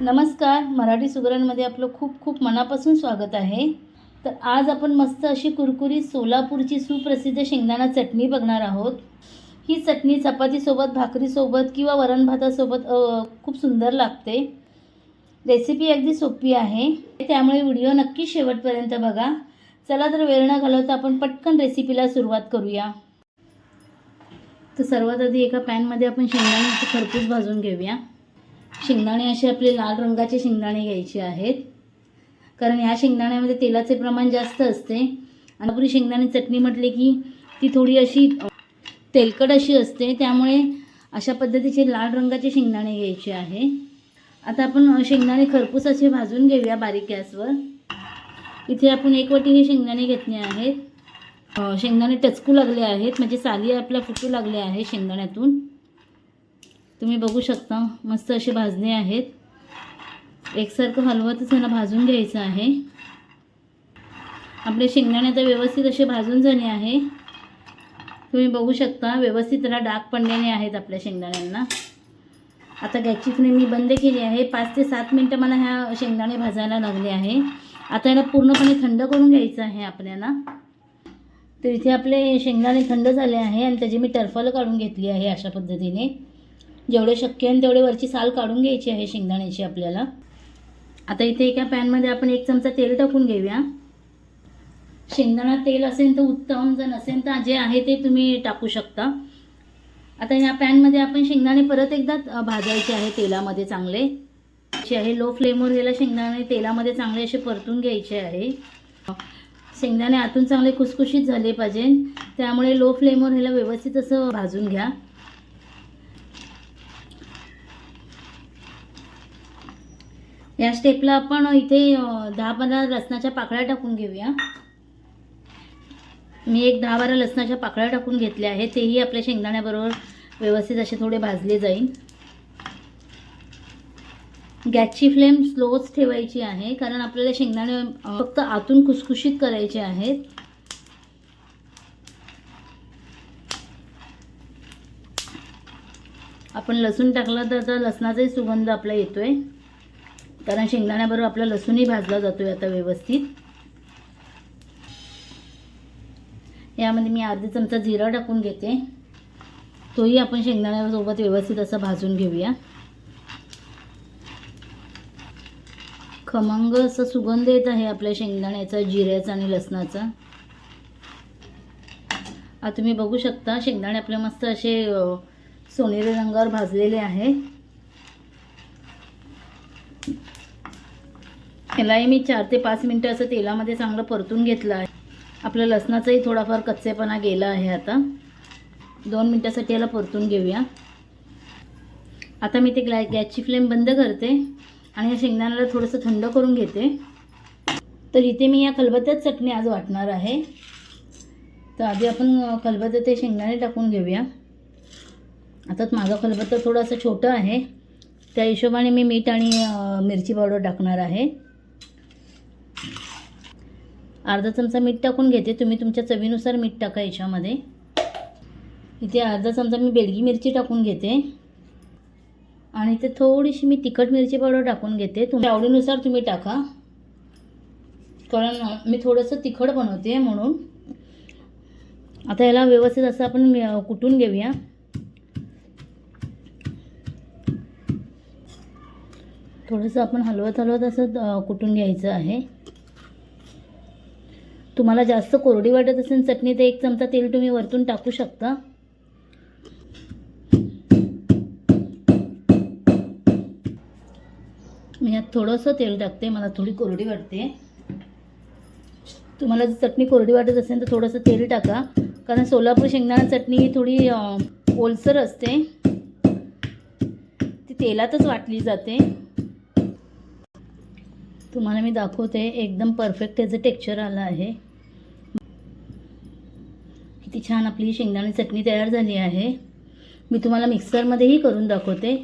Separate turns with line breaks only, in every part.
नमस्कार मराठी सुगरणमध्ये आपलं खूप खूप मनापासून स्वागत आहे. तर आज आपण मस्त अशी कुरकुरी सोलापूरची सुप्रसिद्ध शेंगदाणा चटणी बघणार आहोत. ही चटणी चपातीसोबत भाकरीसोबत किंवा वरण भातासोबत खूप सुंदर लागते. रेसिपी अगदी सोपी आहे. त्यामुळे व्हिडिओ नक्की शेवटपर्यंत बघा. चला तर वेळ न घालवता आपण पटकन रेसिपीला सुरुवात करूया. तर सर्वात आधी एका पॅनमध्ये आपण शेंगदाण्याचे खरपूस भाजून घेऊया. शेंगदाणे असे आपले लाल रंगाचे शेंगदाणे घ्यायचे आहेत. कारण ह्या शेंगदाण्यामध्ये तेलाचे प्रमाण जास्त असते. आणि आपली शेंगदाणे चटणी म्हटले की ती थोडी अशी तेलकट अशी असते. त्यामुळे अशा पद्धतीचे लाल रंगाचे शेंगदाणे घ्यायचे आहे. आता आपण शेंगदाणे खरपूस असे भाजून घेऊया बारीक गॅसवर. इथे आपण एक वाटी हे शेंगदाणे घेतले आहेत. शेंगदाणे टचकू लागले आहेत. म्हणजे साली आपल्या फुटू लागले आहे शेंगदाण्यातून. तुम्ही बघू शकता मस्त असे भाजणे आहेत. एकसारखं हलवतच ह्याला भाजून घ्यायचं आहे. आपले शेंगदाणे आता व्यवस्थित असे भाजून झाले आहे. तुम्ही बघू शकता व्यवस्थित त्याला डाग पडलेले आहेत आपल्या शेंगदाण्यांना. आता गॅसची फ्लेम मी बंद केली आहे. पाच ते सात मिनटं मला ह्या शेंगदाणे भाजायला लागले आहे. आता याला पूर्णपणे थंड करून घ्यायचं आहे आपल्याला. तर इथे आपले शेंगदाणे थंड झाले आहे आणि त्याची मी टरफलं काढून घेतली आहे अशा पद्धतीने. जेवढे शक्य आहे तेवढे वरची साल काढून घ्यायची आहे शेंगदाण्याची आपल्याला. आता इथे एका पॅनमध्ये आपण एक चमचा तेल टाकून घेऊया. शेंगदाणा तेल असेल तर उत्तम जर नसेल तर जे आहे ते तुम्ही टाकू शकता. आता या पॅनमध्ये आपण शेंगदाणे परत एकदा भाजायचे आहे तेलामध्ये चांगले. असे आहे लो फ्लेमवर गेला शेंगदाणे तेलामध्ये चांगले असे परतून घ्यायचे आहे. शेंगदाणे आतून चांगले खुसखुशीत झाले पाहिजे. त्यामुळे लो फ्लेमवर ह्याला व्यवस्थित असं भाजून घ्या. या स्टेपला आपण इथे दहा पंधरा लसणाच्या पाकळ्या टाकून घेऊया. मी एक दहा बारा लसणाच्या पाकळ्या टाकून घेतल्या आहेत. तेही आपल्या शेंगदाण्याबरोबर व्यवस्थित असे थोडे भाजले जाईल. गॅसची फ्लेम स्लोच ठेवायची आहे कारण आपल्याला शेंगदाणे फक्त आतून खुसखुशीत करायचे आहेत. आपण लसूण टाकला तर आता लसणाचाही सुगंध आपला येतोय. कारण शेंगदाण्याबरोबर आपला लसूणही भाजला जातोय आता व्यवस्थित. यामध्ये मी अर्धा चमचा जिरा टाकून घेते. तोही आपण शेंगदाण्यासोबत व्यवस्थित असं भाजून घेऊया. खमंग असं सुगंध येत आहे आपल्या शेंगदाण्याचा जिऱ्याचा आणि लसणाचा. आता तुम्ही बघू शकता शेंगदाणे आपले मस्त असे सोनेरी रंगावर भाजलेले आहे यालाही मी चार ते पाच मिनटं असं तेलामध्ये चांगलं परतून घेतलं आहे. आपल्या लसणाचाही थोडाफार कच्चेपणा गेला आहे आता. दोन मिनटासाठी याला परतून घेऊया. आता मी ते ग्लॅ गॅसची फ्लेम बंद करते आणि या शेंगदाण्याला थोडंसं थंड करून घेते. तर इथे मी या खलबत्त्यात चटणी आज वाटणार आहे. तर आधी आपण अ, ते शेंगदाणे टाकून घेऊया. आता माझं खलबत्तं थोडंसं छोटं आहे. त्या हिशोबाने मी मीठ आणि मिरची पावडर टाकणार आहे. अर्धा चमचा मीठ टाकून घेते. तुम्ही तुमच्या चवीनुसार मीठ टाका याच्यामध्ये. इथे अर्धा चमचा मी बेडगी मिरची टाकून घेते. आणि इथे थोडीशी मी तिखट मिरची पावडर टाकून घेते. तुमच्या आवडीनुसार तुम्ही टाका. कारण मी थोडंसं तिखट बनवते म्हणून. आता याला व्यवस्थित असं आपण कुटून घेऊया. थोडंसं आपण हलवत हलवत असं कुटून घ्यायचं आहे. तुम्हाला जास्त कोरडी वाटत असेल चटणी तर एक चमचा तेल तुम्ही वरतून टाकू शकता. मी यात थोडंसं तेल टाकते मला थोडी कोरडी वाटते. तुम्हाला जर चटणी कोरडी वाटत असेल तर थोडंसं तेल टाका. कारण सोलापूर शेंगदाणा चटणी ही थोडी ओलसर असते. ती तेलातच वाटली जाते. तुम्हाला मी दाखवते एकदम परफेक्ट त्याचं टेक्स्चर आलं आहे. किती छान आपली शेंगदाणे चटणी तयार झाली आहे. मी तुम्हाला मिक्सरमध्येही करून दाखवते.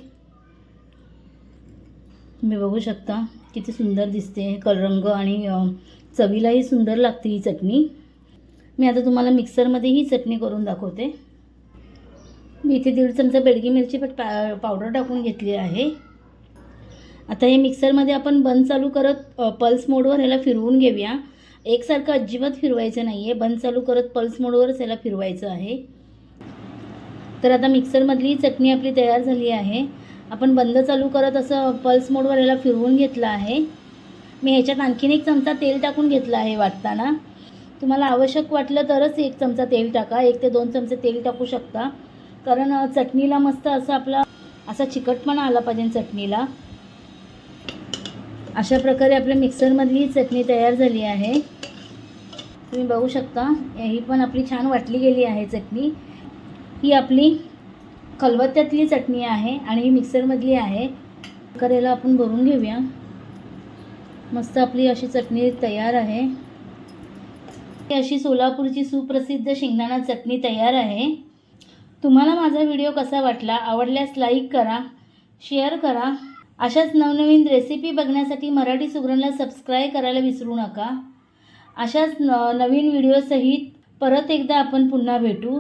तुम्ही बघू शकता किती सुंदर दिसते कल रंग आणि चवीलाही सुंदर लागते ही चटणी. मी आता तुम्हाला मिक्सरमध्ये ही चटणी करून दाखवते. मी इथे दीड चमचा बेडगी मिरची पट पा पावडर टाकून घेतली आहे. आता हे मिक्सरमध्ये आपण बंद चालू करत पल्स मोडवर ह्याला फिरवून घेऊया. एकसारखं अजिबात फिरवायचं नाही आहे बंद चालू करत पल्स मोडवरच याला फिरवायचं आहे. तर आता मिक्सरमधली चटणी आपली तयार झाली आहे. आपण बंद चालू करत असं पल्स मोडवर याला फिरवून घेतलं आहे. मी ह्याच्यात आणखीन एक चमचा तेल टाकून घेतलं आहे वाटताना. तुम्हाला आवश्यक वाटलं तरच एक चमचा तेल टाका. एक ते दोन चमचे तेल टाकू शकता. कारण चटणीला मस्त असं आपला असा चिकटपणा आला पाहिजे चटणीला. अशा प्रकारे आपल्या मिक्सरमधली चटणी तयार झाली आहे. तुम्ही बघू शकता ही पण आपली छान वाटली गेली आहे चटणी. ही आपली खलबत्त्यातली चटणी आहे आणि ही मिक्सरमधली आहे. करेला आपण भरून घेऊया. मस्त आपली अशी चटणी तयार आहे. ही अशी सोलापूरची सुप्रसिद्ध शेंगदाणा चटणी तयार आहे. तुम्हाला माझा व्हिडिओ कसा वाटला आवडल्यास लाईक करा शेअर करा. अशाच नवनवीन रेसिपी बघण्यासाठी मराठी सुगरणला सबस्क्राईब करायला विसरू नका. अशाच न नवीन व्हिडिओसहित परत एकदा आपण पुन्हा भेटू.